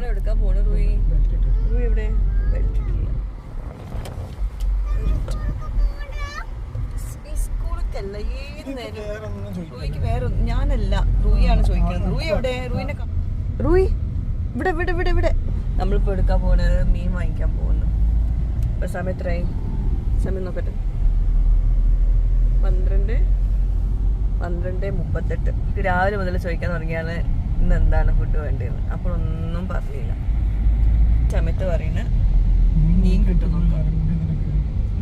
നമ്മൾ എടുക്കാൻ പോണ റൂയി? റൂയി എവിടെ? സ്കൂളിലേക്കല്ല ഏത് നേരം റൂയിക്ക് വേറെ ഞാനല്ല റൂയിയാണ് ചോദിക്കുന്നത് റൂയി എവിടെ? റൂയിനെ റൂയി ഇവിടെ ഇവിടെ ഇവിടെ ഇവിടെ. നമ്മളിപ്പോ എടുക്കാൻ പോകുന്നത് മീൻ വാങ്ങിക്കാൻ പോകുന്നു. ഇപ്പൊ സമയം എത്രയായി? സമയം നോക്കട്ടെ. പന്ത്രണ്ട് പന്ത്രണ്ട് മുപ്പത്തെട്ട്. രാവിലെ മുതൽ ചോദിക്കാൻ തുടങ്ങിയാണ്. ഇന്ന് എന്താണ് ഫുഡ് വേണ്ടതെന്ന്. അപ്പോൾ ഒന്നും പറഞ്ഞില്ല. ചമത്ത് പറയുന്ന മീൻ കിട്ടും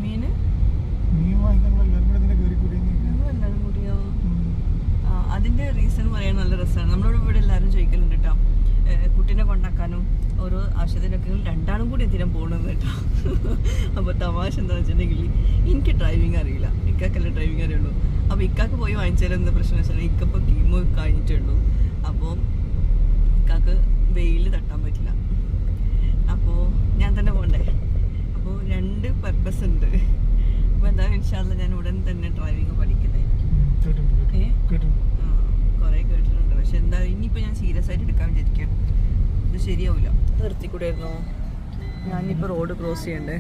മീന് എല്ലാവരും കൂടിയോ? അതിന്റെ റീസൺ പറയാൻ നല്ല രസമാണ്. നമ്മളോട് ഇവിടെ എല്ലാവരും ചോദിക്കലുണ്ട് കേട്ടോ കുട്ടീനെ കൊണ്ടാക്കാനും ഓരോ ആവശ്യത്തിനൊക്കെ രണ്ടാളും കൂടി എന്തിനാ പോകണമെന്ന് കേട്ടോ അപ്പോൾ തമാശ എന്താണെന്ന് വെച്ചിട്ടുണ്ടെങ്കിൽ എനിക്ക് ഡ്രൈവിംഗ് അറിയില്ല. ഇക്കാക്കല്ലേ ഡ്രൈവിംഗ് അറിയുള്ളൂ. അപ്പോൾ ഇക്കാക്ക് പോയി വാങ്ങിച്ചാലും എന്താ പ്രശ്നം വെച്ചാൽ ഇക്കപ്പോൾ കീമോ കഴിഞ്ഞിട്ടേ ഉള്ളൂ. അപ്പോൾ ഇക്കാക്ക് വെയിൽ തട്ടാൻ പറ്റില്ല. അപ്പോൾ ഞാൻ തന്നെ പോകണ്ടേ അപ്പോൾ രണ്ട് പർപ്പസ് ഉണ്ട്. അപ്പോൾ എന്തായാലും ഇൻഷാല്ല ഞാൻ ഉടൻ തന്നെ ഡ്രൈവിംഗ് പഠിക്കുന്നത് ഏ ആ, കുറേ കേട്ടിട്ടുണ്ട്. പക്ഷെ എന്താ ഇനിയിപ്പോൾ ഞാൻ സീരിയസ് ആയിട്ട് എടുക്കാൻ വിചാരിക്കുകയാണ് ഇത് ശരിയാവില്ല നിർത്തിക്കൂടായിരുന്നോ ഞാനിപ്പോൾ റോഡ് ക്രോസ് ചെയ്യണ്ടേ?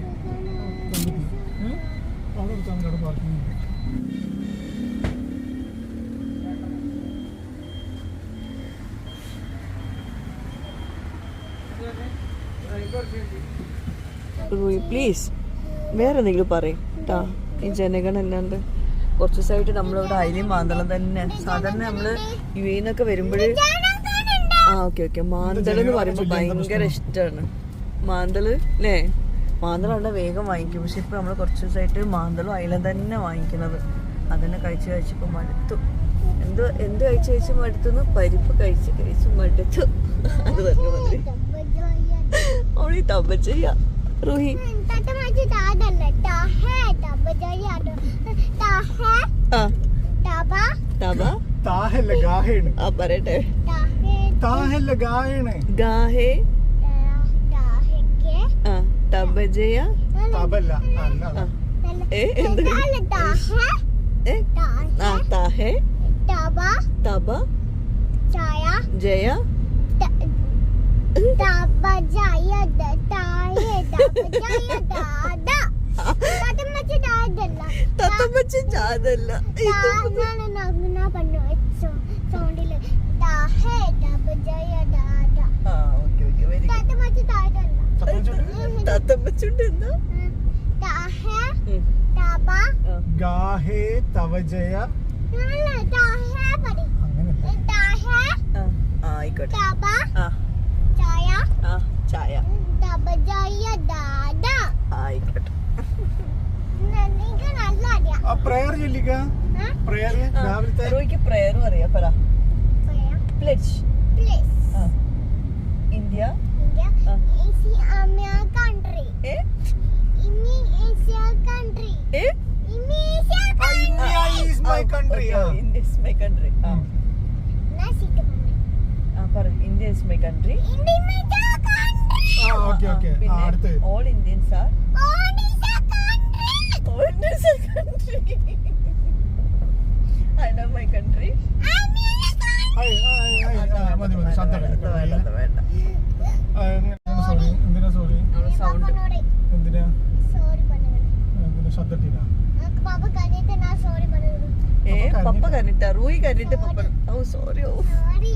ഉം? പ്ലീസ് വേറെ എന്തെങ്കിലും പറയും കേട്ടാ ഈ ജനഗണ അല്ലാണ്ട് കുറച്ച് ദിവസമായിട്ട് നമ്മളിവിടെ അയിലും മാന്തളം തന്നെ. സാധാരണ നമ്മൾ യു എന്നൊക്കെ വരുമ്പോൾ ആ ഓക്കെ ഓക്കെ. മാന്തളം എന്ന് പറയുമ്പോൾ ഭയങ്കര ഇഷ്ടമാണ് മാന്തൾ അല്ലേ മാന്തളം അവിടെ വേഗം വാങ്ങിക്കും. പക്ഷെ ഇപ്പൊ നമ്മൾ കുറച്ച് ദിവസമായിട്ട് മാന്തളും അയിലം തന്നെ വാങ്ങിക്കുന്നത്. അതന്നെ കഴിച്ച് കഴിച്ചപ്പോൾ മടുത്തു. എന്ത് എന്ത് കഴിച്ച് കഴിച്ച് മടുത്തുന്നു? പരിപ്പ് കഴിച്ച് കഴിച്ച് മടുത്തു. അത് പറഞ്ഞ മതി അവളീ തമ്പ ചെയ്യാ. തബ. താഹല്ല ഗാഹയാണ് ആ പറയട്ടെ. താഹല്ല ഗാഹയാണ് ഗാഹേ. ആ തബജയ. തബല്ല. ഏ എന്ത്? ഏ? ആ താഹേ. തബ. ജയ. തത്തമ്മച്ച ചാതല്ല ഗുഡ്. തത്തമ്മച്ചുണ്ട് എന്താ? ഗാഹേ തവജയ ആയിക്കോട്ടെ. ആ ആ ചായ. ആയിക്കോട്ടെ. ആ പ്രയർ ചൊല്ലിക്ക? പ്രയർ രാവിലത്തെ റോയ്ക്ക് പ്രയറും അറിയാം പറ. പ്ലെഡ്ജ് ആ. ഇന്ത്യ? country. ഏ? Ini Asia country. ഏ? Ini Asia country. India is my country India is my country ആ. Nasi teman. India is my country അടുത്ത്. All Indians are country I'm Asia country. മതി മതി. ശബ്ദം സോറി എന്തിനാ sorry sound എന്തിനാ. എന്തിനാ ശബ്ദത്തിനാ. ഏ പപ്പ കരഞ്ഞിട്ടാ? റൂയി കരഞ്ഞിട്ട് പപ്പ ഓ സോറി ഓ Sorry.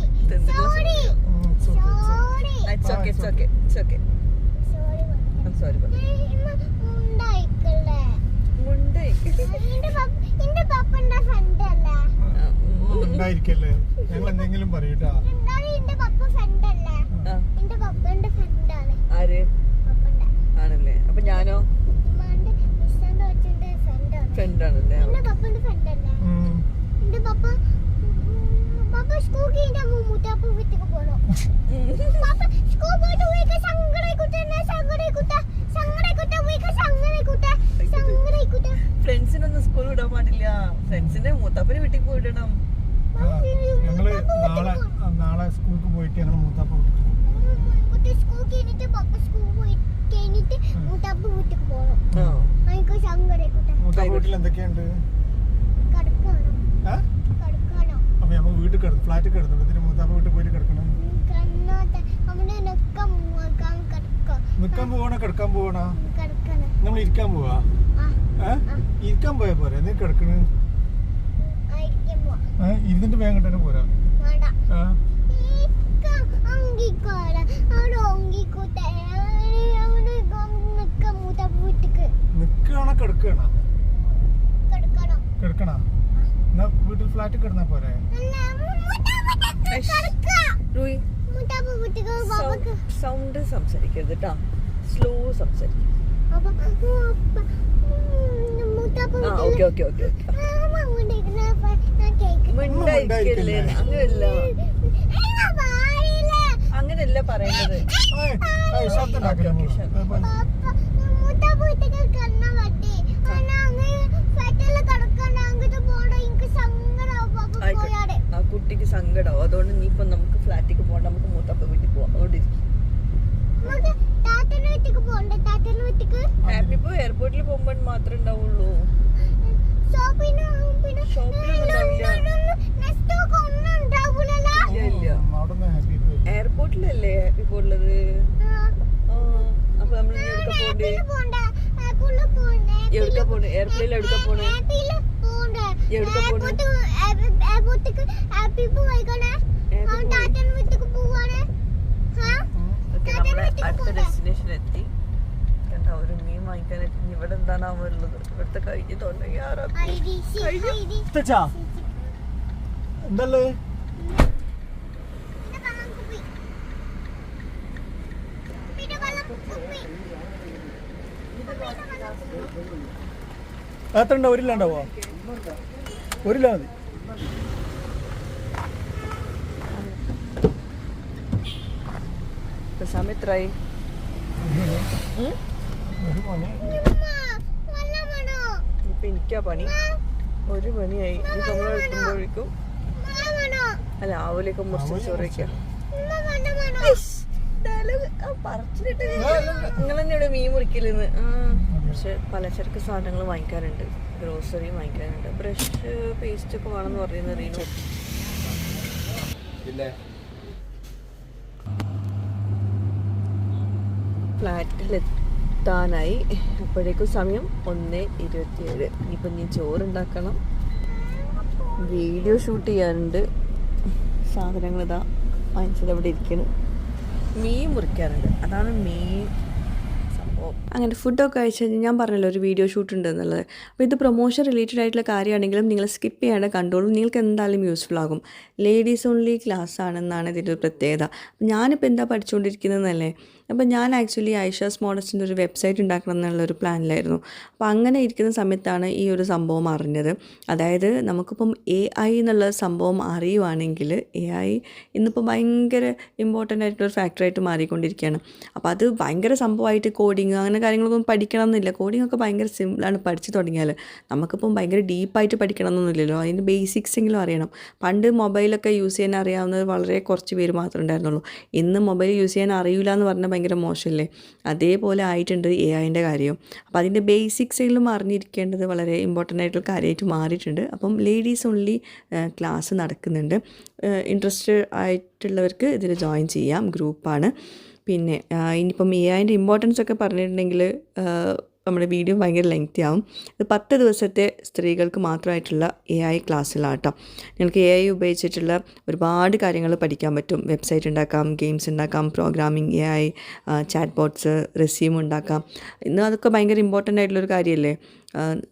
ഇതെന്ത് Sorry. Sorry. It's okay it's okay it's okay. Sorry ഉണ്ടായിരിക്കല്ലേ ഞങ്ങൾ എന്തെങ്കിലും പറയൂട്ടാ. ആര്? ആണല്ലേ. അപ്പൊ ഞാനോ? ഫ്രണ്ട് ആണ് ഫ്രണ്ട് ആണല്ലേ പപ്പ സ്കൂൾ കഴിഞ്ഞ മുത്തപ്പ വീട്ടിലേക്ക് പോണോ പപ്പ സ്കൂൾ പോയിട്ട് വീക്ക് സങ്കടായിക്കോട്ടെ സങ്കടായിക്കോട്ടെ സങ്കടായിക്കോട്ടെ വീക്ക് സങ്കടായിക്കോട്ടെ സങ്കടായിക്കോട്ടെ ഫ്രണ്ട്സിനൊന്നും സ്കൂൾ വിടാൻ പാടില്ല ഫ്രണ്ട്സിന്റെ മൂത്തപ്പനെ വീട്ടിൽ പോയിടണം ഞങ്ങൾ നാളെ ആ, നാളെ സ്കൂൾക്ക് പോയിട്ട് ഞങ്ങൾ മൂത്താപ്പ വിട്ടു കുട്ടി സ്കൂൾ കഴിഞ്ഞിട്ട് പപ്പ സ്കൂൾ പോയി കഴിഞ്ഞിട്ട് മുത്തപ്പ വീട്ടിലേക്ക് പോണം എനിക്ക് സങ്കടായിക്കോട്ടെ മൂത്താപ്പ വീട്ടിൽ എന്തൊക്കെയുണ്ട് അപ്പൊ ഞമ്മ വീട്ടിൽ കിടന്നു ഫ്ലാറ്റിൽ കിടന്നു? ഇതിന് മൂത്താപ്പ വീട്ടിൽ പോയിട്ട് കിടക്കണം? നിക്കാൻ പോവാണോ? കിടക്കാൻ പോവാണോ? നമ്മൾ ഇരിക്കാൻ പോവാ? ഇരിക്കാൻ പോയാ പോരെ? നീ കിടക്കണ്? ഇരുന്നിട്ട് വേഗം തന്നെ പോരാ? ആ ഇക്ക അങ്കിക്കോല അവിടെ ഒങ്കിക്കൂട്ടെ അവിടെ നിക്ക മൂത്ത വീട്ടിക്ക് നിക്കാണോ കിടക്കണോ കിടക്കണം കിടക്കണോ എന്നാ വീട്ടിൽ ഫ്ലാറ്റിൽ കിടന്നാ പോരെ സൗണ്ട് സംസാരിക്കരുത് കേട്ടോ സ്ലോ സംസാരിക്കും അപ്പൊ മൂത്താപ്പ ആ ഓക്കെ ഓക്കെ ഓക്കെ ഓക്കെ ഞാൻ കേക്ക് മിണ്ടായിരിക്കല്ലേ അങ്ങനെയല്ല പാടില്ല അങ്ങനെയല്ല പറയുന്നത്. ആ കുട്ടിക്ക് സങ്കടം അതുകൊണ്ട് നീ ഇപ്പൊ നമുക്ക് ഫ്ലാറ്റിക്ക് പോകണ്ട. നമുക്ക് മൂത്തപ്പ വീട്ടിൽ പോവാം. അതുകൊണ്ട് നമുക്ക് താത്തന്റെ വീട്ടിക്ക് പോണ്ട താത്തന്റെ വീട്ടിക്ക്? ഹാപ്പി ഇപ്പൊ എയർപോർട്ടിൽ പോകുമ്പോൾ മാത്രമേ ഉണ്ടാവുള്ളൂ. ഷോപ്പിന് പിന്നെ ഷോപ്പിലൊന്നും ഉണ്ടാവില്ല. ഇല്ല. എയർപോർട്ടിലല്ലേ ഹാപ്പി ഉള്ളത് ആ. അപ്പൊ നമ്മൾ എവിടെ പോണേ പോണ്ടേ. ആപ്പിൾ പോണേ എയർപ്ലെയിനിൽ എവിടെ പോണേ എവിടെ പോണ്ട. എവിടുക്ക പോണേ? അടുത്ത ഡെസ്റ്റിനേഷൻ എത്തി. കണ്ട ഒരു മീൻ ഇനി ഇവിടെ എന്താണാവോ ഉള്ളത്? ഇവിടുത്തെ കഴിഞ്ഞിട്ടുണ്ടെങ്കിൽ സി കഴിഞ്ഞു. എന്തല്ലേ? എത്ര ഉണ്ടാവും ഒരു ഇല്ലാണ്ടാവോ ഒരു ഇല്ല മതി. സമയത്രായി സമയം എത്രയായി ഇപ്പൊ എനിക്കാ പണി. ഒരു പണിയായി. ഇനി നമ്മൾ എത്തുമ്പോഴേക്കും അല്ല ആവലൊക്കെ മുറിച്ച് ചോറയ്ക്കാ വേണോ നിങ്ങൾ തന്നെ ഇവിടെ മീൻ മുറിക്കലെന്ന് ആ. പക്ഷെ പലചരക്ക് സാധനങ്ങൾ വാങ്ങിക്കാറുണ്ട്. ഗ്രോസറി വാങ്ങിക്കാറുണ്ട്. ബ്രഷ് പേസ്റ്റ് ഒക്കെ വേണമെന്ന് പറയുന്നത് റീനു. ഫ്ലാറ്റിലെത്താനായി. അപ്പോഴേക്കും സമയം ഒന്ന് ഇരുപത്തിയേഴ്. ഇനിയിപ്പം ഞാൻ ചോറുണ്ടാക്കണം. വീഡിയോ ഷൂട്ട് ചെയ്യാനുണ്ട്. സാധനങ്ങൾ ഇതാ വാങ്ങിച്ചത് അവിടെ ഇരിക്കണം മീൻ മുറിക്കാറുണ്ട്. അതാണ് സംഭവം അങ്ങനെ ഫുഡൊക്കെ കഴിച്ച് ഞാൻ പറഞ്ഞല്ലോ ഒരു വീഡിയോ ഷൂട്ട് ഉണ്ട് എന്നുള്ളത് അപ്പോൾ ഇത് പ്രൊമോഷൻ റിലേറ്റഡ് ആയിട്ടുള്ള കാര്യമാണെങ്കിലും നിങ്ങൾ സ്കിപ്പ് ചെയ്യാണ്ട് കണ്ടോളും. നിങ്ങൾക്ക് എന്തായാലും യൂസ്ഫുൾ ആകും. ലേഡീസ് ഓൺലി ക്ലാസ് ആണെന്നാണ് ഇതിന്റെ ഒരു പ്രത്യേകത. ഞാനിപ്പോൾ എന്താ പഠിച്ചുകൊണ്ടിരിക്കുന്നതെന്നല്ലേ അപ്പോൾ ഞാൻ ആക്ച്വലി ഐഷാസ് മോഡൽസിന്റെ ഒരു വെബ്സൈറ്റ് ഉണ്ടാക്കണം എന്നുള്ളൊരു പ്ലാനിലായിരുന്നു അപ്പോൾ അങ്ങനെ ഇരിക്കുന്ന സമയത്താണ് ഈ ഒരു സംഭവം അറിഞ്ഞത്. അതായത് നമുക്കിപ്പം എ ഐ എന്നുള്ള സംഭവം അറിയുവാണെങ്കിൽ എ ഐ ഇന്നിപ്പോൾ ഭയങ്കര ഇമ്പോർട്ടന്റ് ആയിട്ടുള്ള ഒരു ഫാക്ടറായിട്ട് മാറിക്കൊണ്ടിരിക്കുകയാണ്. അപ്പോൾ അത് ഭയങ്കര സംഭവമായിട്ട് കോഡിങ് അങ്ങനെ കാര്യങ്ങളൊന്നും പഠിക്കണം എന്നില്ല കോഡിംഗ് ഒക്കെ ഭയങ്കര സിമ്പിളാണ് പഠിച്ചു തുടങ്ങിയാൽ. നമുക്കിപ്പം ഭയങ്കര ഡീപ്പായിട്ട് പഠിക്കണം എന്നൊന്നുമില്ലല്ലോ അതിന്റെ ബേസിക്സ് എങ്കിലും അറിയണം. പണ്ട് മൊബൈലൊക്കെ യൂസ് ചെയ്യാൻ അറിയാവുന്നത് വളരെ കുറച്ച് പേര് മാത്രമേ ഉണ്ടായിരുന്നുള്ളൂ. ഇന്ന് മൊബൈൽ യൂസ് ചെയ്യാൻ അറിയില്ല എന്ന് പറഞ്ഞാൽ ഭയങ്കര മോശമല്ലേ? അതേപോലെ ആയിട്ടുണ്ട് എ ഐന്റെ കാര്യം. അപ്പോൾ അതിന്റെ ബേസിക്സ് എങ്കിലും അറിഞ്ഞിരിക്കേണ്ടത് വളരെ ഇമ്പോർട്ടന്റ് ആയിട്ടുള്ള കാര്യമായിട്ട് മാറിയിട്ടുണ്ട്. അപ്പം ലേഡീസ് ഓൺലി ക്ലാസ് നടക്കുന്നുണ്ട്. ഇൻട്രസ്റ്റഡ് ആയിട്ടുള്ളവർക്ക് ഇതിൽ ജോയിൻ ചെയ്യാം. ഗ്രൂപ്പാണ് പിന്നെ ഇനിയിപ്പം എ ഐന്റെ ഇമ്പോർട്ടൻസ് ഒക്കെ പറഞ്ഞിട്ടുണ്ടെങ്കിൽ നമ്മുടെ വീഡിയോ ഭയങ്കര ലെങ്തി ആവും. അത് പത്ത് ദിവസത്തെ സ്ത്രീകൾക്ക് മാത്രമായിട്ടുള്ള എ ഐ ക്ലാസ്സിലാണ് കേട്ടോ നിങ്ങൾക്ക് എ ഐ ഉപയോഗിച്ചിട്ടുള്ള ഒരുപാട് കാര്യങ്ങൾ പഠിക്കാൻ പറ്റും. വെബ്സൈറ്റ് ഉണ്ടാക്കാം ഗെയിംസ് ഉണ്ടാക്കാം programming A I chat bots resume ഉണ്ടാക്കാം. ഇന്ന് അതൊക്കെ ഭയങ്കര ഇമ്പോർട്ടന്റ് ആയിട്ടുള്ളൊരു കാര്യമല്ലേ?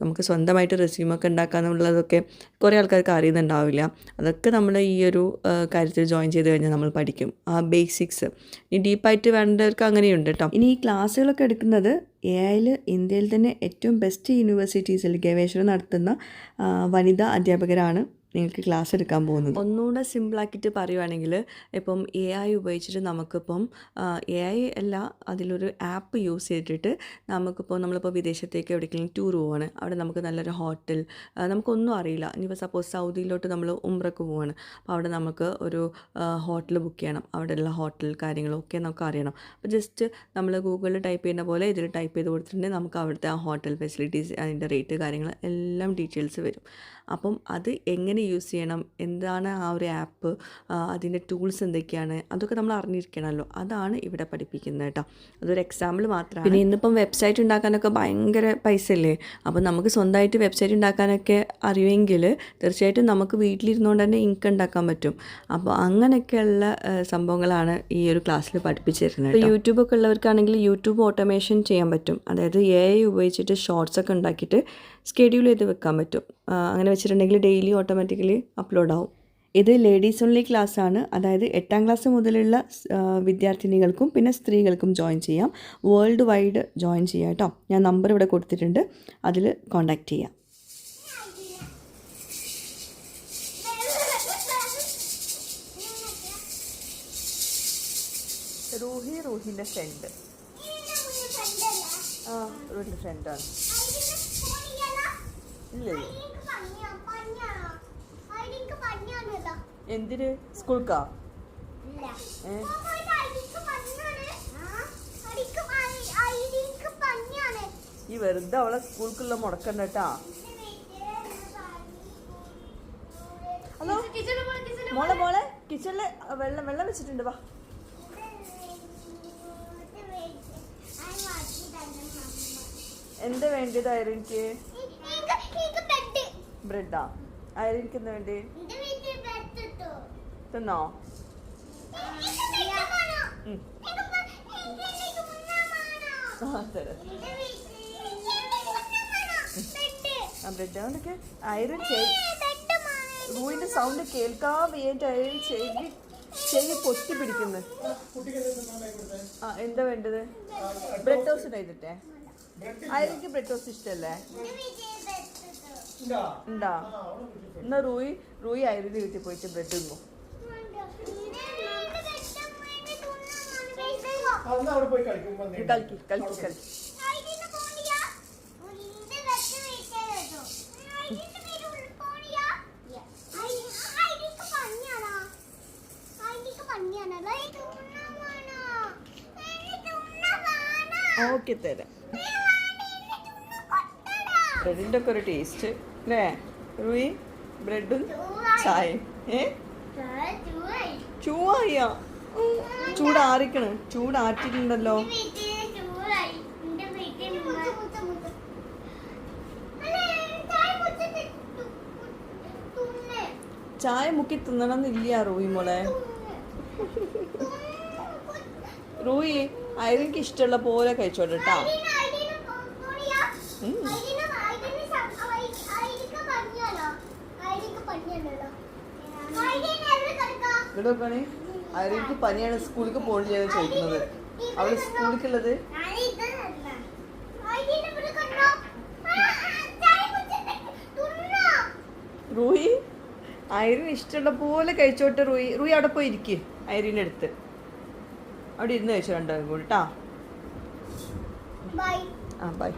നമുക്ക് സ്വന്തമായിട്ട് റെസ്യൂമൊക്കെ ഉണ്ടാക്കാന്നുള്ളതൊക്കെ കുറേ ആൾക്കാർക്ക് അറിയുന്നുണ്ടാവില്ല. അതൊക്കെ നമ്മൾ ഈ ഒരു കാര്യത്തിൽ ജോയിൻ ചെയ്ത് കഴിഞ്ഞാൽ നമ്മൾ പഠിക്കും. ആ ബേസിക്സ് ഇനി ഡീപ്പായിട്ട് വേണ്ടവർക്ക് അങ്ങനെയുണ്ട് കേട്ടോ ഇനി ഈ ക്ലാസ്സുകളൊക്കെ എടുക്കുന്നത് എ ഐയിൽ ഇന്ത്യയിൽ തന്നെ ഏറ്റവും ബെസ്റ്റ് യൂണിവേഴ്സിറ്റീസിൽ ഗവേഷണം നടത്തുന്ന വനിതാ അധ്യാപകരാണ് നിങ്ങൾക്ക് ക്ലാസ് എടുക്കാൻ പോകുന്നത്? ഒന്നുകൂടെ സിമ്പിളാക്കിയിട്ട് പറയുവാണെങ്കിൽ ഇപ്പം എ ഐ ഉപയോഗിച്ചിട്ട് നമുക്കിപ്പം എ ഐ അല്ല അതിലൊരു ആപ്പ് യൂസ് ചെയ്തിട്ട് നമുക്കിപ്പോൾ നമ്മളിപ്പോൾ വിദേശത്തേക്ക് എവിടേക്കെങ്കിലും ടൂർ പോവാണ്. അവിടെ നമുക്ക് നല്ലൊരു ഹോട്ടൽ നമുക്കൊന്നും അറിയില്ല. ഇനിയിപ്പോൾ സപ്പോസ് സൗദിയിലോട്ട് നമ്മൾ ഉംറക്ക് പോവാണ്. അപ്പോൾ അവിടെ നമുക്ക് ഒരു ഹോട്ടൽ ബുക്ക് ചെയ്യണം. അവിടെയുള്ള ഹോട്ടൽ കാര്യങ്ങളൊക്കെ നമുക്ക് അറിയണം. അപ്പോൾ ജസ്റ്റ് നമ്മൾ ഗൂഗിളിൽ ടൈപ്പ് ചെയ്യുന്ന പോലെ ഇതിൽ ടൈപ്പ് ചെയ്ത് കൊടുത്തിട്ടുണ്ടെങ്കിൽ നമുക്ക് അവിടുത്തെ ആ ഹോട്ടൽ ഫെസിലിറ്റീസ് അതിന്റെ റേറ്റ് കാര്യങ്ങൾ എല്ലാം ഡീറ്റെയിൽസ് വരും. അപ്പം അത് എങ്ങനെ എങ്ങനെ യൂസ് ചെയ്യണം? എന്താണ് ആ ഒരു ആപ്പ്? അതിന്റെ ടൂൾസ് എന്തൊക്കെയാണ്? അതൊക്കെ നമ്മൾ അറിഞ്ഞിരിക്കണമല്ലോ. അതാണ് ഇവിടെ പഠിപ്പിക്കുന്നത് കേട്ടോ. അതൊരു എക്സാമ്പിൾ മാത്രമാണ്. പിന്നെ ഇന്നിപ്പം വെബ്സൈറ്റ് ഉണ്ടാക്കാനൊക്കെ ഭയങ്കര പൈസ അല്ലേ അപ്പോൾ നമുക്ക് സ്വന്തമായിട്ട് വെബ്സൈറ്റ് ഉണ്ടാക്കാനൊക്കെ അറിയുമെങ്കിൽ തീർച്ചയായിട്ടും നമുക്ക് വീട്ടിലിരുന്നുകൊണ്ട് തന്നെ ഇൻകം ഉണ്ടാക്കാൻ പറ്റും. അപ്പോൾ അങ്ങനെയൊക്കെയുള്ള സംഭവങ്ങളാണ് ഈ ഒരു ക്ലാസ്സിൽ പഠിപ്പിച്ചു തരുന്നത് ഇപ്പോൾ യൂട്യൂബൊക്കെ ഉള്ളവർക്കാണെങ്കിൽ യൂട്യൂബ് ഓട്ടോമേഷൻ ചെയ്യാൻ പറ്റും. അതായത് എ ഐ ഉപയോഗിച്ചിട്ട് ഷോർട്സ് ഒക്കെ ഉണ്ടാക്കിയിട്ട് സ്കെഡ്യൂൾ ചെയ്ത് വെക്കാൻ പറ്റും. അങ്ങനെ വെച്ചിട്ടുണ്ടെങ്കിൽ ഡെയിലി ഓട്ടോമാറ്റിക്കലി അപ്ലോഡ് ആവും. ഇത് ലേഡീസ് ഓൺലി ക്ലാസ് ആണ്. അതായത് എട്ടാം ക്ലാസ് മുതലുള്ള വിദ്യാർത്ഥിനികൾക്കും പിന്നെ സ്ത്രീകൾക്കും ജോയിൻ ചെയ്യാം. വേൾഡ് വൈഡ് ജോയിൻ ചെയ്യാം കേട്ടോ ഞാൻ നമ്പർ ഇവിടെ കൊടുത്തിട്ടുണ്ട്. അതിൽ കോൺടാക്റ്റ് ചെയ്യാം. റൂഹി റൂഹിന്റെ ഫ്രണ്ട് ആ റൂഹിന്റെ ഫ്രണ്ടാണ് ഇല്ല എന്തിന്? സ്കൂൾക്കാ? ഈ വെറുതെ അവളെ സ്കൂൾക്കുള്ള മുടക്കണ്ട കേട്ടാ. ഹലോ? മോളെ മോളെ കിച്ചണിൽ വെള്ളം വെള്ളം വെച്ചിട്ടുണ്ട് വാ. എന്താ വേണ്ടതായിരുന്നു ഐറിൻക്ക് ബ്രെഡാ? ആയിരിക്കുന്ന വേണ്ടി? തിന്നോ? ബ്രെഡ് കൊണ്ടൊക്കെ സൗണ്ട് കേൾക്കാൻ വേണ്ടി ചെവി ചെവി പൊട്ടി പിടിക്കുന്നു. ആ എന്താ വേണ്ടത്? ബ്രെഡ് ടോസ്റ്റ് ഉണ്ടായിട്ടെ ആയിരിക്കും ബ്രെഡ് ടോസ്റ്റ് ഇഷ്ടല്ലേ? ഉണ്ടാ? എന്നാ റൂയി റൂയി ആയിരുന്നു വീട്ടിൽ പോയിട്ട് ബ്രെഡ് തിന്നു കളിക്ക് കളിക്ക് കളിക്ക് ഓക്കെ. തരാം. ബ്രെഡിന്റെ ഒക്കെ ഒരു ടേസ്റ്റ് അല്ലേ റൂയി ബ്രെഡും ചായയും ഏ? ചൂവായ ചൂടാറിക്കണ്. ചൂടാറ്റിട്ടുണ്ടല്ലോ. ചായ മുക്കി തിന്നണമെന്നില്ല റൂയി മോളെ. റൂയി അയലിക്ക് ഇഷ്ടമുള്ള പോലെ കഴിച്ചോട്ടെ ഇവിടെ നോക്കണേ ഐറിൻക്ക് പനിയാണ് സ്കൂളിലേക്ക് പോകണില്ല ചോദിക്കുന്നത്. അവൾ സ്കൂളിലേക്കുള്ളത്? റൂയി ഐറിൻ ഇഷ്ടമുള്ള പോലെ കഴിച്ചോട്ടെ റൂയി. റൂയി അവിടെ പോയി ഇരിക്കേ ഐറിന്റെ അടുത്ത്. അവിടെ ഇരുന്ന് കഴിച്ചോ രണ്ടാളും കൂടി കേട്ടോ ആ ബൈ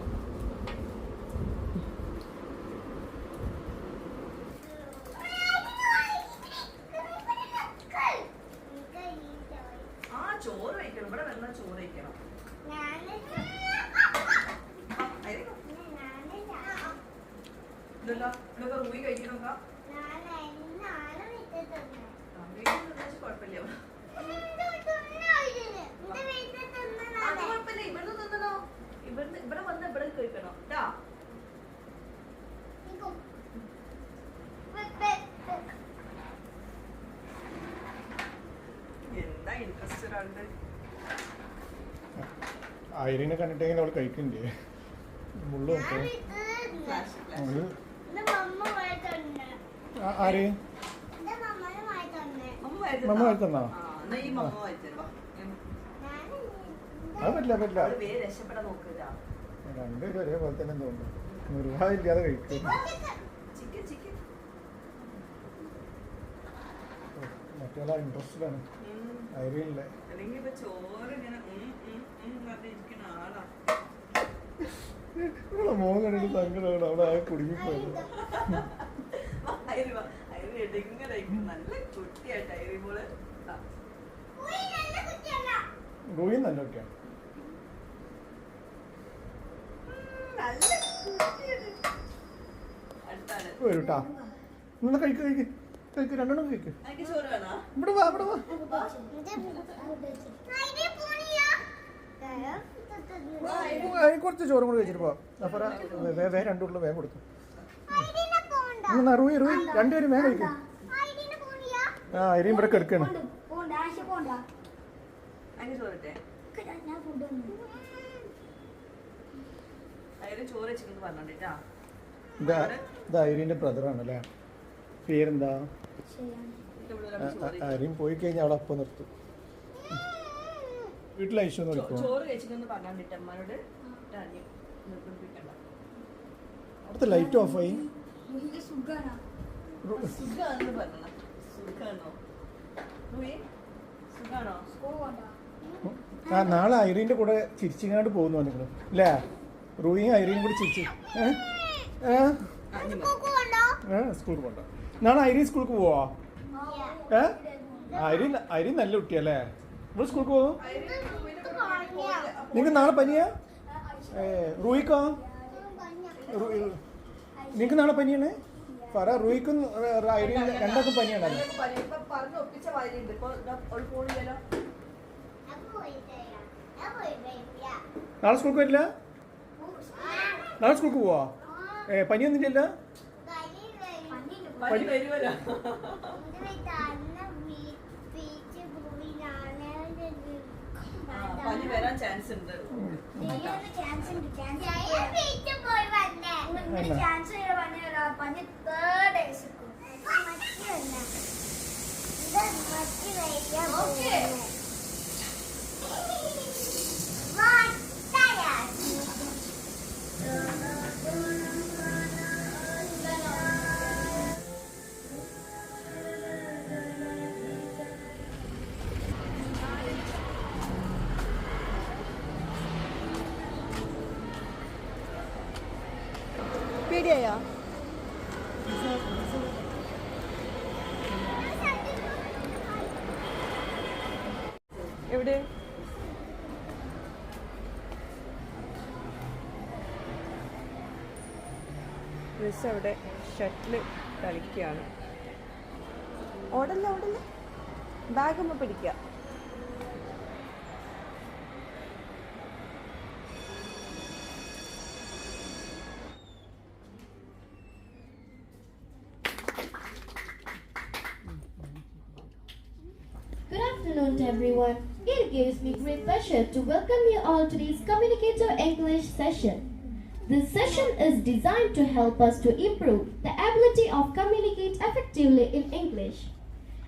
ആ ചോറ് കഴിക്കണം ഇവിടെ വന്നാൽ ചോറ് കഴിക്കണം ഇതല്ല ഇതൊക്കെ റൂയി കഴിക്കണോക്കാ കുഴപ്പമില്ല അത് കുഴപ്പമില്ല ഇവിടുന്ന് തിന്നണോ ഇവിടുന്ന് ഇവിടെ വന്ന് ഇവിടെ കഴിക്കണം കേട്ടാ എന്താ ഇൻട്രസ്റ്റ് ഒരാളുടെ ഐറിനെ കണ്ടിട്ടെങ്കിൽ അവൾ കഴിക്കണ്ടേ മുള്ളു നോക്കേ ഫ്ലാഷ് ഫ്ലാഷ് അവൾ മമ്മ പോയിട്ടുണ്ട് ആ- ആര് എന്റെ മമ്മനെ പോയിട്ടുണ്ട് മമ്മ വരുത്തുന്നോ? മമ്മ വരുത്തുന്നോ? ആ, എന്നാ ഈ മമ്മ വരുത്തരുവാ. ഉം. അത് പറ്റില്ല പറ്റില്ല. രണ്ടുപേരും ഒരേപോലെ തന്നെ തോന്നുന്നു നിർവാഹമില്ലാതെ കഴിക്കും മറ്റേ ഇൻട്രസ്റ്റഡ് ആണ് ഐറിയല്ലേ അല്ലെങ്കിൽ ചോറ് ഇങ്ങനെ ആളാ. ഇവിടെ മോൻ കണ്ടിട്ട് സങ്കടമാണ്. അവിടെ കുടുങ്ങിപ്പോയത്. ആ. കുട്ടിയല്ല. റോയി നല്ല ഒക്കെയാണ് ഉം, നല്ല കുട്ടിയാണ്. അടുത്താണ്. വരൂട്ടാ എന്നാ കഴിക്ക് കഴിക്ക്. കഴിക്ക്. രണ്ടെണ്ണം കഴിക്ക്. ഇവിടെ വാ ഇവിടെ വാ അതിനെ പോണിയാ ആ, ഈ കുറച്ച് ചോറും കൂടി വെച്ചിട്ട് പോവാം. വേ വേഗം കൊടുക്കും. അതിനെ പോണ്ട എന്നാ റൂയി റൂയി രണ്ടുപേരും വേഗം കഴിക്കും. ആ അരിയും ഇവിടെ കിടക്കാണ്. ഐരീന്റെ ബ്രദറാണ് അല്ലേ? പേരെന്താ? അരിയും പോയി കഴിഞ്ഞാൽ അവിടെ അപ്പം നിർത്തും. വീട്ടിൽ ഐശ്വ എന്ന് ലൈറ്റ് ഓഫ് ആയി. പറഞ്ഞ സുഖാണോ സുഖാണോ ആ. നാളെ ഐറീന്റെ കൂടെ ചിരിച്ചിങ്ങാണ്ട് പോകുന്നു നിങ്ങൾ അല്ലേ റൂയിങ് ഐറീനും കൂടി ചിരിച്ച്. ഏ? ഏ? പോണ്ട നാളെ ഐരീൻ സ്കൂൾക്ക് പോവാ? ഏ? ഐരീൻ ഐരീൻ നല്ല കുട്ടിയല്ലേ ഇവിടെ സ്കൂൾക്ക് പോകും നിങ്ങൾക്ക് നാളെ പനിയാ? റൂയിക്കോ? നിങ്ങൾക്ക് നാളെ പനിയാണ്? പറ റൂയിക്കും രണ്ടാക്കും പോണില്ലല്ലോ നാളെ സ്കൂൾക്ക് വരില്ല? നാളെ സ്കൂൾക്ക് പോവാ? ഏ പനിയൊന്നുമില്ലല്ലോ? പനി വരുമല്ലോ ആ, പനി വരാൻ ചാൻസ് ഉണ്ട് പേടിയായോ മിസ് അവിടെ ഷട്ടിൽ കളിക്കുകയാണ് ഓടല്ല ഓടല്ല ബാഗുമ്പോൾ പിടിക്കുക Good afternoon everyone. It gives me great pleasure to welcome you all to this Communicator English session. This session is designed to help us to improve the ability of communicate effectively in English.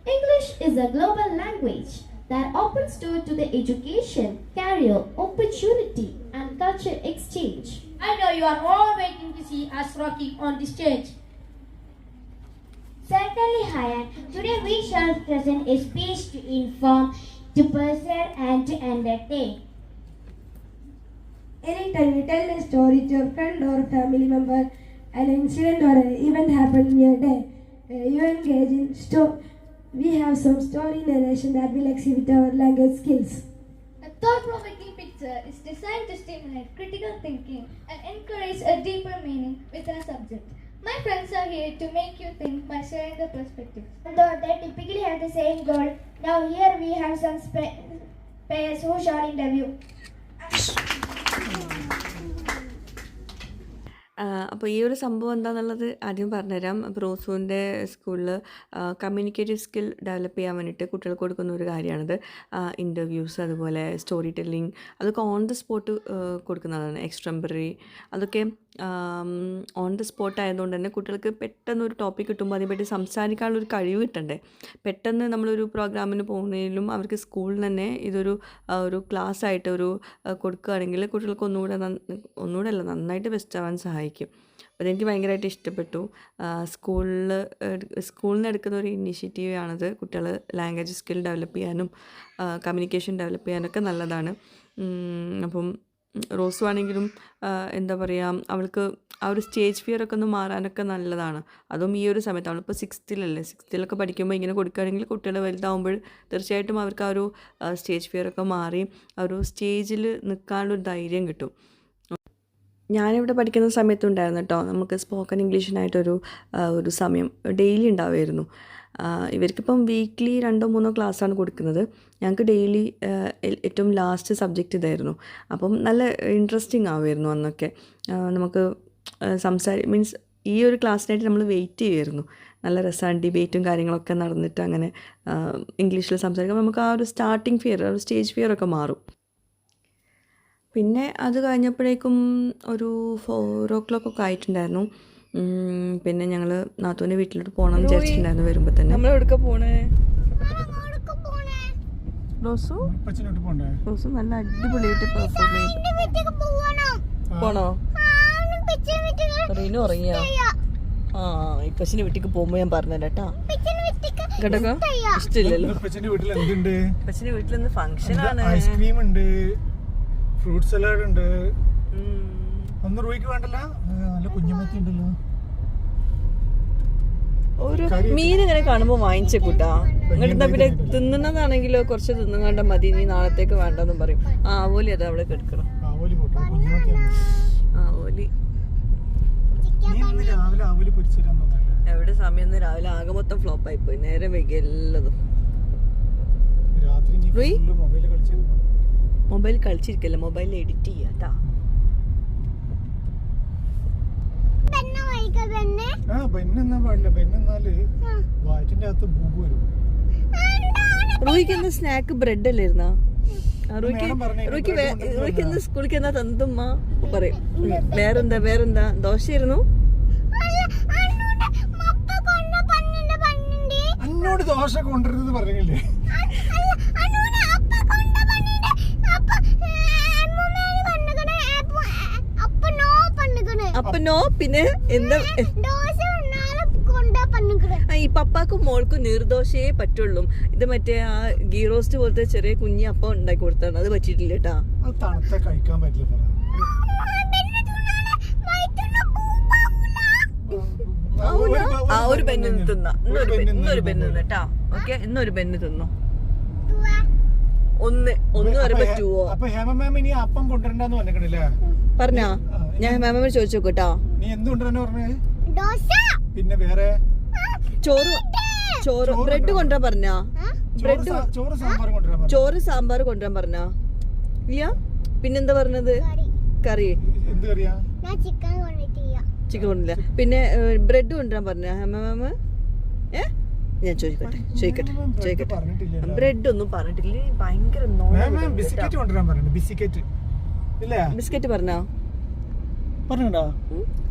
English is a global language that opens door to the education, career, opportunity and culture exchange. I know you are all waiting to see us rocking on the stage. Certainly, Hayan. Today we shall present a speech to inform, to persuade, and to entertain. Anytime you tell a story to a friend or family member, an incident or an event happened in your day, uh, you engage in sto- We have some story narration that will exhibit our language skills. A thought-provoking picture is designed to stimulate critical thinking and encourage a deeper meaning with a subject. My friends are here to make you think by sharing their perspectives. Although they typically have the same goal, now here we have some spa- players who shall interview. Thank you. അപ്പോൾ ഈ ഒരു സംഭവം എന്താണെന്നുള്ളത് ആദ്യം പറഞ്ഞുതരാം. ബ്രോസൂന്റെ സ്കൂളിൽ communicative skill develop ചെയ്യാൻ വേണ്ടിയിട്ട് കുട്ടികൾക്ക് കൊടുക്കുന്ന ഒരു കാര്യമാണിത്. ഇന്റർവ്യൂസ് അതുപോലെ സ്റ്റോറി ടെല്ലിങ് അതൊക്കെ ഓൺ ദ സ്പോട്ട് കൊടുക്കുന്നതാണ്. എക്സ്ട്രംബറി അതൊക്കെ ഓൺ ദ സ്പോട്ട് ആയതുകൊണ്ട് തന്നെ കുട്ടികൾക്ക് പെട്ടെന്ന് ഒരു ടോപ്പിക് കിട്ടുമ്പോൾ അതിനെപ്പറ്റി സംസാരിക്കാനുള്ള ഒരു കഴിവ് കിട്ടണ്ടേ? പെട്ടെന്ന് നമ്മളൊരു പ്രോഗ്രാമിന് പോകുന്നതിലും അവർക്ക് സ്കൂളിൽ തന്നെ ഇതൊരു ഒരു ക്ലാസ് ആയിട്ട് ഒരു കൊടുക്കുകയാണെങ്കിൽ കുട്ടികൾക്ക് ഒന്നുകൂടെ ഒന്നുകൂടെ അല്ല നന്നായിട്ട് ബെസ്റ്റ് ആവാൻ സഹായിക്കും. അതെനിക്ക് ഭയങ്കരമായിട്ട് ഇഷ്ടപ്പെട്ടു. സ്കൂളിൽ സ്കൂളിൽ നിന്ന് എടുക്കുന്ന ഒരു ഇനിഷ്യേറ്റീവ് ആണത് കുട്ടികൾ ലാംഗ്വേജ് സ്കിൽ ഡെവലപ്പ് ചെയ്യാനും കമ്മ്യൂണിക്കേഷൻ ഡെവലപ്പ് ചെയ്യാനൊക്കെ നല്ലതാണ്. അപ്പം റോസു ആണെങ്കിലും എന്താ പറയുക അവൾക്ക് ആ ഒരു സ്റ്റേജ് ഫിയർ ഒക്കെ ഒന്ന് മാറാനൊക്കെ നല്ലതാണ്. അതും ഈ ഒരു സമയത്ത്. അവളിപ്പോൾ സിക്സ്ത്തിലല്ലേ? സിക്സ്ത്തിലൊക്കെ പഠിക്കുമ്പോൾ ഇങ്ങനെ കൊടുക്കുകയാണെങ്കിൽ കുട്ടികൾ വലുതാവുമ്പോൾ തീർച്ചയായിട്ടും അവർക്ക് ആ ഒരു സ്റ്റേജ് ഫിയർ ഒക്കെ മാറി ആ ഒരു സ്റ്റേജിൽ നിൽക്കാനുള്ളൊരു ധൈര്യം കിട്ടും. ഞാനിവിടെ പഠിക്കുന്ന സമയത്തുണ്ടായിരുന്നു കേട്ടോ. നമുക്ക് സ്പോക്കൺ ഇംഗ്ലീഷിനായിട്ടൊരു ഒരു സമയം ഡെയിലി ഉണ്ടാവുമായിരുന്നു. ഇവർക്കിപ്പം വീക്ക്ലി രണ്ടോ മൂന്നോ ക്ലാസ്സാണ് കൊടുക്കുന്നത്. ഞങ്ങൾക്ക് ഡെയിലി ഏറ്റവും ലാസ്റ്റ് സബ്ജക്റ്റ് ഇതായിരുന്നു. അപ്പം നല്ല ഇൻട്രസ്റ്റിംഗ് ആവുമായിരുന്നു അന്നൊക്കെ. നമുക്ക് സംസാരി മീൻസ് ഈ ഒരു ക്ലാസ്സിനായിട്ട് നമ്മൾ വെയിറ്റ് ചെയ്യുമായിരുന്നു. നല്ല രസമാണ് ഡിബേറ്റും കാര്യങ്ങളൊക്കെ നടന്നിട്ട് അങ്ങനെ ഇംഗ്ലീഷിൽ സംസാരിക്കുമ്പോൾ നമുക്ക് ആ ഒരു സ്റ്റാർട്ടിങ് ഫിയർ ഒരു സ്റ്റേജ് ഫിയർ ഒക്കെ മാറും. പിന്നെ അത് കഴിഞ്ഞപ്പോഴേക്കും ഒരു ഫോർ ഓ ക്ലോക്ക് ഒക്കെ ആയിട്ടുണ്ടായിരുന്നു. പിന്നെ ഞങ്ങൾ നാത്തൂന്റെ വീട്ടിലോട്ട് പോകണം എന്ന് വിചാരിച്ചിട്ടുണ്ടായിരുന്നു വരുമ്പോൾ തന്നെ. നമ്മൾ എവിടെ പോണേ? റോസു? റോസു നല്ല അടിപൊളിയായിട്ട് പെർഫോം ചെയ്തു. പോണോ? റീനു ഉറങ്ങിയാ? ആ ഇപ്പച്ചിന്റെ വീട്ടിലേക്ക് പോകുമ്പോൾ ഞാൻ പറഞ്ഞുതരാം കേട്ടോ. കേട്ടോ ഇഷ്ടമില്ലല്ലോ. വീട്ടിൽ എന്തുണ്ട് വീട്ടിൽ ഫംഗ്ഷൻ ആണ്. ഐസ്ക്രീം ഉണ്ട്. ഫ്രൂട്ട് സലാഡ് ഉണ്ട്. ഒന്ന് രൂപയ്ക്ക് വേണ്ടല്ല? നല്ല കുഞ്ഞുമത്തി ഉണ്ടല്ലോ. ഒരു മീൻ ഇങ്ങനെ കാണുമ്പോൾ വാങ്ങിച്ചേ കൂട്ടാ. എന്നിട്ട് പിന്നെ തിന്നണതാണെങ്കിലോ കുറച്ച് തിന്നുങ്ങാണ്ട മതി നീ നാളത്തേക്ക് വേണ്ടെന്നും പറയും. ആ ഓലി അതാ അവിടെ കെടുക്കണം. ആവോലി ആവോലി. എവിടെ സമയം രാവിലെ ആകെ മൊത്തം ഫ്ലോപ്പ് ആയി പോയി. നേരെ വൈകി എല്ലാതും. രാത്രി കളിച്ചിരുന്നു? മൊബൈൽ കളിച്ചിരിക്കല്ല? മൊബൈലിൽ എഡിറ്റ് ചെയ്യാട്ടാ പെണ്ണെ ആ ബെന്നെന്നാ പാടില്ല. ബെന്നെന്നാൽ വയറ്റിന്റെ അകത്ത് ബൂബ് വരും. റൂയിക്ക് ഇന്ന് സ്നാക്ക് ബ്രെഡ് അല്ലായിരുന്നാ റൂയിക്ക്. ഇന്ന് സ്കൂളിലേക്ക് എന്നാ തന്നതുമ്മ പറയും. വേറെന്താ വേറെന്താ? ദോശയായിരുന്നു? അല്ല അന്നോട് ദോശ കൊണ്ടുവരുന്നത് പറഞ്ഞില്ലേ? പന്നുകണേ അപ്പൊ നോ പിന്നെ എന്താ? ഈ പപ്പാക്കും മോൾക്കും നീർദോശയെ പറ്റുള്ളൂ. ഇത് മറ്റേ ആ ഗീറോസ്റ്റ് പോലത്തെ ചെറിയ കുഞ്ഞി അപ്പം ഉണ്ടാക്കി കൊടുത്താണ്. അത് പറ്റിയിട്ടില്ല കേട്ടാ. അത് തണുത്ത കഴിക്കാൻ പറ്റില്ല പറ. ആ ഒരു പെന്ന് തിന്ന. ഇന്നൊരു പെന്ന് ഇന്നൊരു പെന്ന് തിന്നട്ടാ ഓക്കെ ഇന്നൊരു പെണ്ണ് തിന്നു. ഒന്ന് ഒന്ന് പറയുമ്പോ ടൂവോ അപ്പൊ ഹേമ മാം ഇനി അപ്പം കൊണ്ടുവരണ്ടെന്ന് പറഞ്ഞിട്ടില്ലേ പറഞ്ഞാ. ഞാൻ മാമോട് ചോദിച്ചു കേട്ടോ നീ എന്ത് കൊണ്ടുവരാന്ന് പറഞ്ഞേ? ദോശ. പിന്നെ വേറെ? ചോറ് ചോറ് ബ്രെഡ് കൊണ്ടുവരാൻ പറഞ്ഞ? ബ്രെഡ് ചോറ് സാമ്പാർ കൊണ്ടുവരാൻ പറഞ്ഞ? ചോറ് സാമ്പാർ കൊണ്ടുവരാൻ പറഞ്ഞാ? ഇല്ല? പിന്നെന്താ പറഞ്ഞത്? കറി. കറി. കറിയാ? ഞാൻ ചിക്കൻ കൊണ്ടില്ല പിന്നെ ബ്രെഡ് കൊണ്ടുവരാൻ പറഞ്ഞ? മാമ ഏ? ഞാൻ ചോദിക്കട്ടെ ചോദിക്കട്ടെ ചോദിക്കട്ടെ. പറഞ്ഞിട്ടില്ല ബ്രെഡ് ഒന്നും പറഞ്ഞിട്ടില്ല. ഭയങ്കര ബിസ്ക്കറ്റ് കൊണ്ടുവരാൻ പറഞ്ഞു ബിസ്ക്കറ്റ്. ഇല്ലേ. ബിസ്ക്കറ്റ് പറഞ്ഞോ? പറഞ്ഞോ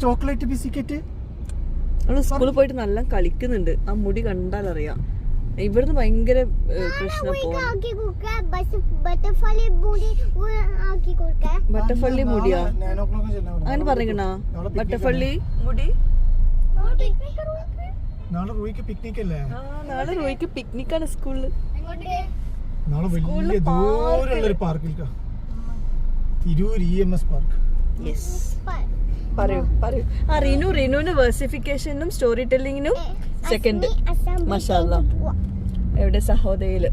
ചോക്ലേറ്റ് ബിസ്ക്കറ്റ്? സ്കൂളിൽ പോയിട്ട് നല്ല കളിക്കുന്നുണ്ട്. ആ മുടി കണ്ടാൽ അറിയാം ഇവിടുന്ന് ഭയങ്കര ബട്ടർഫള്ളി മുടിയാ. അങ്ങനെ പറഞ്ഞാ ബട്ടർഫള്ളി മുടി? നാളെ റൂയിക്ക് പിക്നിക് അല്ലേ? ആ നാളെ റോയ്ക്ക് പിക്നിക്കാണ് സ്കൂളിൽ നാളെ വലിയ ദൂരമുള്ള ഒരു പാർക്കിൽ Tirur E M S park yes പറയൂ പറയൂ. ആ റിനു റിനുവിന് വേഴ്സിഫിക്കേഷനും സ്റ്റോറി ടെല്ലിങ്ങിനും സെക്കൻഡ് മഷാല്ല എവിടെ സഹോദയിൽ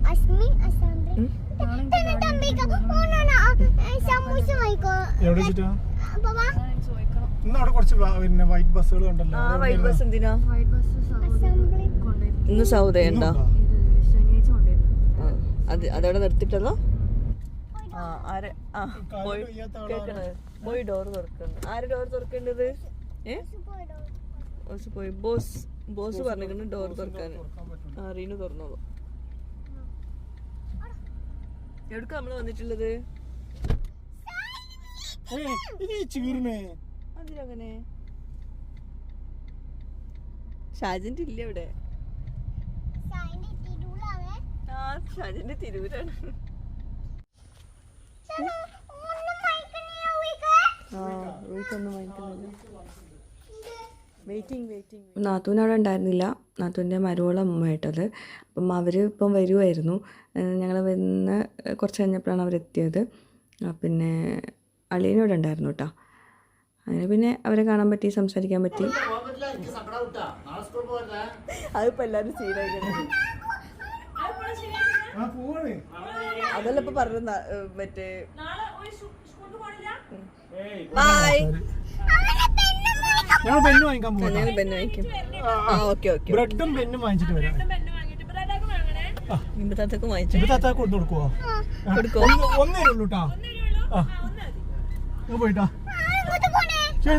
ഇന്ന് അവിടെ കുറച്ച് പിന്നെ വൈറ്റ് ബസ്സുകൾ ആ വൈറ്റ് ബസ് എന്തിനാ? അസംബ്ലി ഇന്ന് സഹോദയ ഉണ്ടോ? ഇന്നുണ്ടോ? ആ, അത് അതവിടെ നിർത്തിട്ടല്ലോ ആ ആരെ? ആ പോയി ഡോർ തുറക്കുന്നു ആര് ഡോർ തുറക്കേണ്ടത്? ഏസ് പോയി. ബോസ് ബോസ് പറഞ്ഞിരിക്കുന്നു ഡോർ തുറക്കാൻ. ആ റീനു തുറന്നോളൂ. എവിടക്ക നമ്മൾ വന്നിട്ടുള്ളത്? അതിലങ്ങനെ ഷാജിന്റെ ഇല്ല ഇവിടെ. ആ ഷാജിന്റെ തിരൂരാണ്. വാങ്ങിക്കുന്നില്ല വെയിറ്റിംഗ് വെയിറ്റിംഗ് നാത്തൂൻ അവിടെ ഉണ്ടായിരുന്നില്ല. നാത്തൂന്റെ മരുവോളം അമ്മയായിട്ടത് അപ്പം അവർ ഇപ്പം വരുമായിരുന്നു ഞങ്ങൾ വന്ന് കുറച്ച് കഴിഞ്ഞപ്പോഴാണ് അവരെത്തിയത് പിന്നെ അളിയനോട് ഉണ്ടായിരുന്നു കേട്ടോ. അങ്ങനെ പിന്നെ അവരെ കാണാൻ പറ്റി സംസാരിക്കാൻ പറ്റി. അതിപ്പോൾ എല്ലാവരും സീനായിരിക്കണം ആ പോവാണ്. അതല്ല ഇപ്പൊ പറഞ്ഞ മറ്റേ നാളെ ഒരു സ്കൂളിൽ പോണില്ല? ബൈ. ഞങ്ങൾ പെണ്ണ് വാങ്ങിക്കാൻ പോകാം ഞങ്ങൾ പെണ്ണ് വാങ്ങിക്കും. ആ ഓക്കെ ഓക്കെ ബ്രെഡും പെന്നും വാങ്ങിച്ചിട്ട് വരാം. ഇമ്പത്താത്തൊക്കെ വാങ്ങിച്ചു? ഇപ്പൊ താത്ത കൊണ്ടു കൊടുക്കുവോ കൊടുക്കോ? ഒന്ന്- ഒന്നേ ഉള്ളൂ കേട്ടാ പോയിട്ടാ ശരി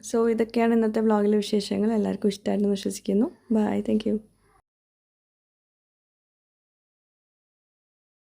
സോ ഇതൊക്കെയാണ് ഇന്നത്തെ വ്ളോഗിലെ വിശേഷങ്ങൾ. എല്ലാവർക്കും ഇഷ്ടമായിരുന്നു വിശ്വസിക്കുന്നു. Bye thank you